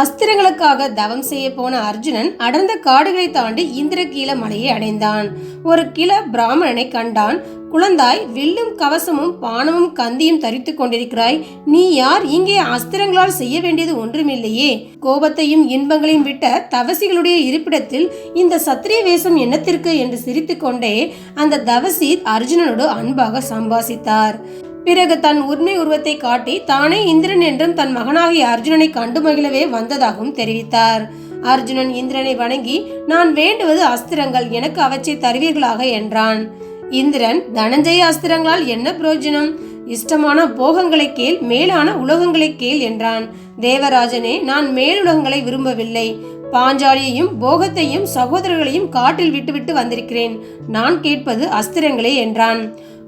அஸ்திரங்களுக்காக தவம் செய்ய போன அர்ஜுனன் அடர்ந்த காடுகளை தாண்டி இந்திரகீல மலையை அடைந்தான். ஒரு கிள பிராமணனை கண்டான். குழந்தாய் வில்லும் கவசமும் பானமும் கந்தியும் தரித்துக் கொண்டிருக்கிறாய். நீ யார்? இங்கே அஸ்திரங்களால் செய்ய வேண்டியது ஒன்றுமில்லையே. கோபத்தையும் இன்பங்களையும் விட்ட தவசிகளுடைய இருப்பிடத்தில் இந்த சத்திரிய வேஷம் என்னத்திற்கு? என்று சிரித்துக்கொண்டே அந்த தவசி அர்ஜுனனோடு அன்பாக சம்பாசித்தார் பிறகு தன் உண்மை உருவத்தை காட்டி தானே இந்திரன் என்றும் தன் மகனாகிய அர்ஜுனனை கண்டு மகிழவே வந்ததாகவும் தெரிவித்தார். அர்ஜுனன் இந்திரனை வணங்கி நான் வேண்டுவது அஸ்திரங்கள் எனக்கு அவற்றை தருவீர்களாக என்றான். இந்திரன் தனஞ்சய அஸ்திரங்களால் என்ன பிரயோஜனம் இஷ்டமான போகங்களை கேள் மேலான உலகங்களை கேள் என்றான். தேவராஜனே நான் மேலுலகங்களை விரும்பவில்லை. பாஞ்சாலியையும் போகத்தையும் சகோதரர்களையும் காட்டில் விட்டுவிட்டு வந்திருக்கிறேன். நான் கேட்பது அஸ்திரங்களே என்றான்.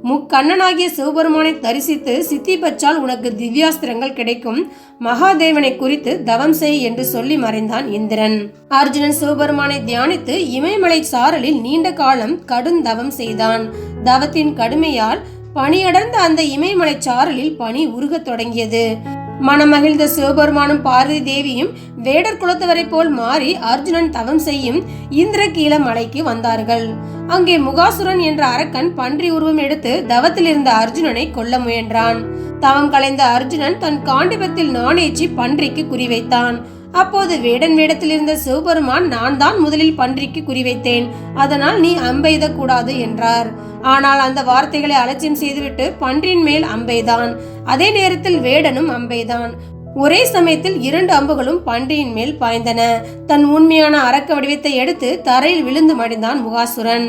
முக்கண்ணனாகிய சிவபெருமானை தரிசித்து சித்தி பச்சால் உனக்கு திவ்யாஸ்திரங்கள் கிடைக்கும். மகாதேவனை குறித்து தவம் செய் என்று சொல்லி மறைந்தான் இந்திரன். அர்ஜுனன் சிவபெருமானை தியானித்து இமயமலை சாரலில் நீண்ட காலம் கடும் தவம் செய்தான். தவத்தின் கடுமையால் பனியடர்ந்த அந்த இமயமலை சாரலில் பனி உருகத் தொடங்கியது. மனமகிழ்ந்த சிவபெருமானும் பார்வதி தேவியும் வேடர் குலத்தவரை போல் மாறி அர்ஜுனன் தவம் செய்யும் இந்திரகீல மலைக்கு வந்தார்கள். அங்கே முகாசுரன் என்ற அரக்கன் பன்றி உருவம் எடுத்து தவத்தில் இருந்த அர்ஜுனனை கொல்ல முயன்றான். தவம் கலைந்த அர்ஜுனன் தன் காண்டிபத்தில் நாணேச்சி பன்றிக்கு குறிவைத்தான். அப்போது வேடன் வேடத்தில் இருந்த சிவபெருமான் நான் தான் முதலில் பன்றிக்கு குறிவைத்தேன். அதனால் நீ அம்பெய்த கூடாது என்றார். ஆனால் அந்த வார்த்தைகளை அலட்சியம் செய்துவிட்டு பன்றின் மேல் அம்பைதான். அதே நேரத்தில் வேடனும் அம்பைதான். ஒரே சமயத்தில் இரண்டு அம்புகளும் பன்றியின் மேல் பாய்ந்தன. தன் உண்மையான அரக்க வடிவத்தை எடுத்து தரையில் விழுந்து மடிந்தான் முகாசுரன்.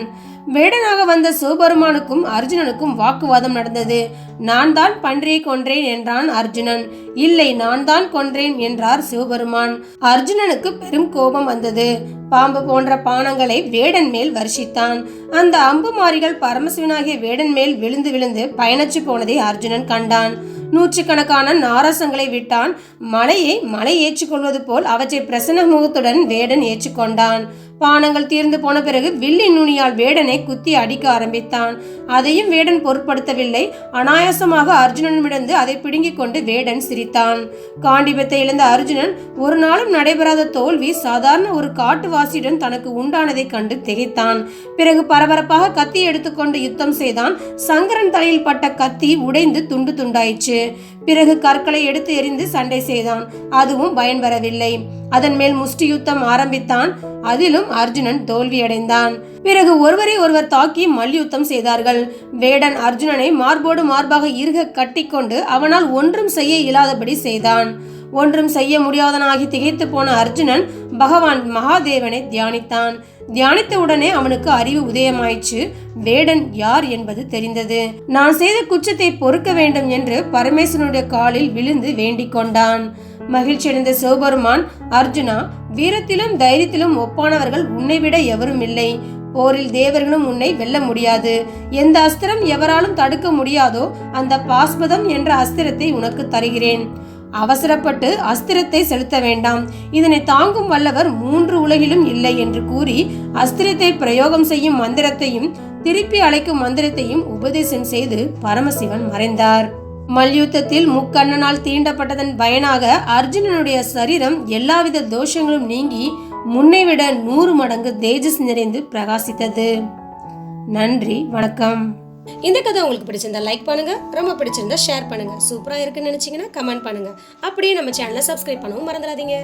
வேடனாக வந்த சிவபெருமானுக்கும் அர்ஜுனனுக்கும் வாக்குவாதம் நடந்தது. நான் தான் பன்றியை கொன்றேன் என்றான் அர்ஜுனன். இல்லை நான் தான் கொன்றேன் என்றார் சிவபெருமான். அர்ஜுனனுக்கு பெரும் கோபம் வந்தது. பாம்பு போன்ற பானங்களை வேடன் மேல் வருஷித்தான். அந்த அம்பு மாறிகள் பரமசிவனாகிய வேடன் மேல் விழுந்து விழுந்து பயணச்சு போனதை அர்ஜுனன் கண்டான். நூற்றுக்கணக்கான நாரசங்களை விட்டான். மலையை மலை ஏற்றுக்கொள்வது போல் அவற்றை பிரசன்ன முகத்துடன் வேடன் ஏற்றுக்கொண்டான் பானங்கள் தீர்ந்து போன பிறகு வில்லி நுனியால் வேடனை குத்தி அடிக்க ஆரம்பித்தான். அதையும் வேடன் பொருட்படுத்தவில்லை. அனாயாசமாக அர்ஜுனனிடந்து அதை பிடுங்கிக் கொண்டு வேடன் சிரித்தான். காண்டிபத்தை இழந்த அர்ஜுனன் ஒரு நாளும் நடைபெறாத தோல்வி சாதாரண ஒரு காட்டுவாசியுடன் தனக்கு உண்டானதைக் கண்டு திகைத்தான். பிறகு பரபரப்பாக கத்தி எடுத்துக்கொண்டு யுத்தம் செய்தான். சங்கரன் தலையில் பட்ட கத்தி உடைந்து துண்டு துண்டாயிற்று. பிறகு கற்களை எடுத்து எறிந்து சண்டை செய்தான். அதுவும் பயன் வரவில்லை. அதன் மேல் முஷ்டி யுத்தம் ஆரம்பித்தான். அதிலும் அர்ஜுனன் தோல்வியடைந்தான். பிறகு ஒருவரை ஒருவர் தாக்கி மல்யுத்தம் செய்தார்கள். வேடன் அர்ஜுனனை மார்போடு மார்பாக இருக கட்டிக்கொண்டு அவனால் ஒன்றும் செய்ய இயலாதபடி செய்தான். ஒன்றும் செய்ய முடியாதனாகி திகைத்து போன அர்ஜுனன் பகவான் மகாதேவனை தியானித்தான். தியானித்த உடனே அவனுக்கு அறிவு உதயமாயிற்று. வேடன் யார் என்பது தெரிந்தது. நான் செய்த குற்றத்தை பொறுக்க வேண்டும் என்று பரமேஸ்வரனுடைய காலில் விழுந்து வேண்டிக் கொண்டான். மகிழ்ச்சியடைந்த சிவபெருமான் அர்ஜுனா வீரத்திலும் தைரியத்திலும் ஒப்பானவர்கள் உன்னை விட எவரும் இல்லை. போரில் தேவர்களும் உன்னை வெல்ல முடியாது. எந்த அஸ்திரம் எவராலும் தடுக்க முடியாதோ அந்த பாஸ்பதம் என்ற அஸ்திரத்தை உனக்கு தருகிறேன். அவசரப்பட்டு அஸ்திரத்தை செலுத்த வேண்டாம். இதனை தாங்கும் வல்லவர் மூன்று உலகிலும் இல்லை என்று கூறி அஸ்திரத்தை பிரயோகம் செய்யும் மந்திரத்தையும் திருப்பி அழைக்கும் மந்திரத்தையும் உபதேசம் செய்து பரமசிவன் மறைந்தார். மல்யுத்தத்தில் முக்கண்ணனால் தீண்டப்பட்டதன் பயனாக அர்ஜுனனுடைய சரீரம் எல்லாவித தோஷங்களும் நீங்கி முன்னை விட நூறு மடங்கு தேஜஸ் நிறைந்து பிரகாசித்தது. நன்றி வணக்கம். இந்த கதை உங்களுக்கு பிடிச்சிருந்தா லைக் பண்ணுங்க ரொம்ப பிடிச்சிருந்தா ஷேர் பண்ணுங்க. சூப்பரா இருக்குன்னு நினைச்சீங்கன்னா கமெண்ட் பண்ணுங்க. அப்படியே நம்ம சேனலை சப்ஸ்கிரைப் பண்ணவும் மறந்துடாதீங்க.